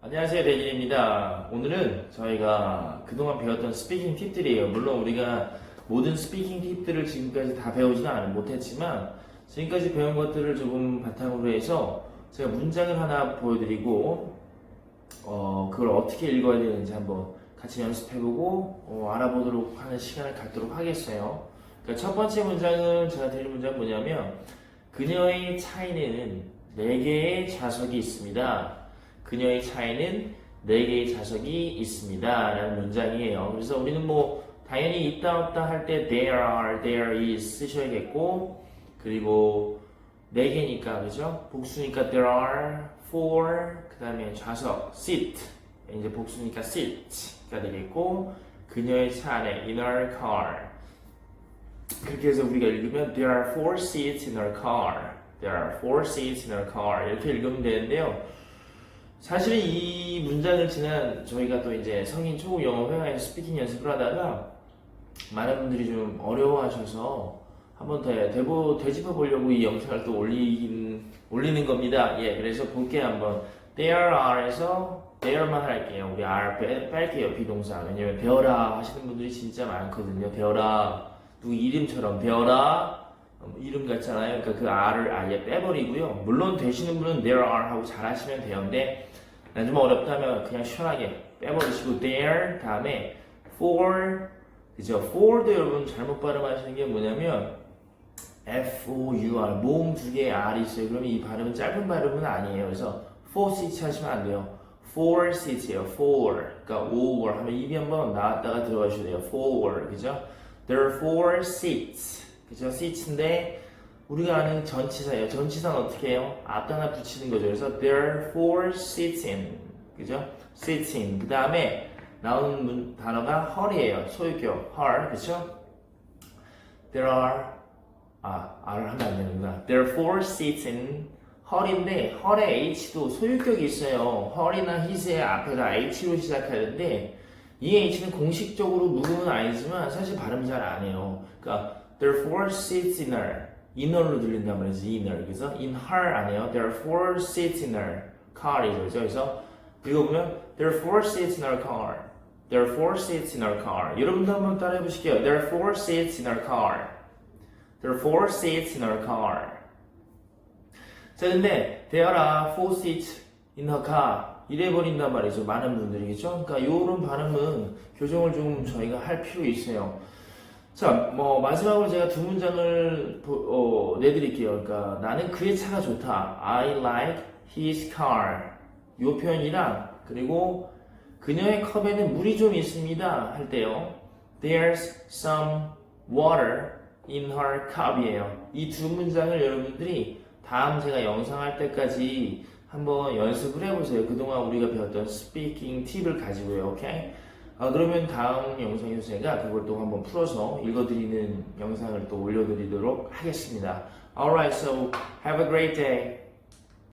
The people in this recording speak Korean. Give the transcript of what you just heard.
안녕하세요 대진입니다. 오늘은 저희가 그동안 배웠던 스피킹 팁들이에요. 물론 우리가 모든 스피킹 팁들을 지금까지 다 배우지는 않- 못했지만 지금까지 배운 것들을 조금 바탕으로 해서 제가 문장을 하나 보여드리고 어, 그걸 어떻게 읽어야 되는지 한번 같이 연습해보고 어, 알아보도록 하는 시간을 갖도록 하겠어요. 그러니까 첫 번째 문장은 제가 드릴 문장 뭐냐면 그녀의 차에는 4개의 좌석이 있습니다. 그녀의 차에는 4개의 좌석이 있습니다. 라는 문장이에요. 그래서 우리는 뭐 당연히 있다 없다 할 때 there are, there is 쓰셔야겠고 그리고 4개니까 그죠? 복수니까 there are four 그 다음에 좌석 seat 이제 복수니까 seat가 되겠고 그녀의 차 안에 in her car 그렇게 해서 우리가 읽으면 there are four seats in her car. There are four seats in her car. 이렇게 읽으면 되는데요. 사실은 이 문장을 지난 저희가 또 이제 성인 초급 영어 회화에서 스피킹 연습을 하다가 많은 분들이 좀 어려워하셔서 한번 더 되보 되짚어 보려고 이 영상을 또 올리긴 올리는 겁니다. 예, 그래서 볼게 한번 there are에서 there만 할게요. 우리 are 빼, 뺄게요 비동사. 왜냐면 배워라 하시는 분들이 진짜 많거든요. 배워라 누구 이름처럼 배워라 어, 이름 같잖아요. 그러니까 그 R을 아예 빼버리고요. 물론 되시는 분은 there are 하고 잘 하시면 되는데 난좀 어렵다면 그냥 시원하게 빼버리시고 there 다음에 for 그죠? for도 여러분 잘못 발음하시는 게 뭐냐면 F O U R 모음 두 개의 R이 있어요. 그러면 이 발음은 짧은 발음은 아니에요. 그래서 four seats 하시면 안 돼요. four seats예요. four 그러니까 over 하면 입이 한번 나왔다가 들어가셔야 돼요. four 그죠? There are four seats. 그죠? seats인데 우리가 아는 전치사예요. 전치사는 어떻게 해요? 앞에 하나 붙이는 거죠. 그래서 there are four seats in. 그죠? seats in. 그 다음에 나오는 문- 단어가 헐이에요. 소유격 헐. 그죠? There are 아, R을 하면 안 되는구나. There are four seats in 헐인데 헐의 H도 소유격이 있어요. 헐이나 his의 앞에가 H로 시작하는데 이 H는 공식적으로 무음은 아니지만 사실 발음 잘 안 해요. 그러니까 there are four seats in her. inner로 들린단 말이지 inner. 그래서 in her 안 해요. There are four seats in her car이죠. 그죠? 그래서 읽어보면 there are four seats in her car. There are four seats in her car. 여러분도 한번 따라해 보실게요. There are four seats in her car. There are four seats in her car. 자, 근데 there four seats in her car. 이래 버린단 말이죠. 많은 분들이겠죠. 그러니까 요런 발음은 교정을 좀 저희가 할 필요 있어요. 자, 뭐 마지막으로 제가 두 문장을 보- 어, 내드릴게요. 그러니까 나는 그의 차가 좋다. I like his car. 요 표현이랑 그리고 그녀의 컵에는 물이 좀 있습니다. 할 때요. There's some water in her cup이에요. 이 두 문장을 여러분들이 다음 제가 영상 할 때까지 한번 연습을 해보세요. 그동안 우리가 배웠던 스피킹 팁을 가지고요. 오케이? 아, 그러면 다음 영상에서 제가 그걸 또 한번 풀어서 읽어드리는 영상을 또 올려드리도록 하겠습니다. Alright, so have a great day.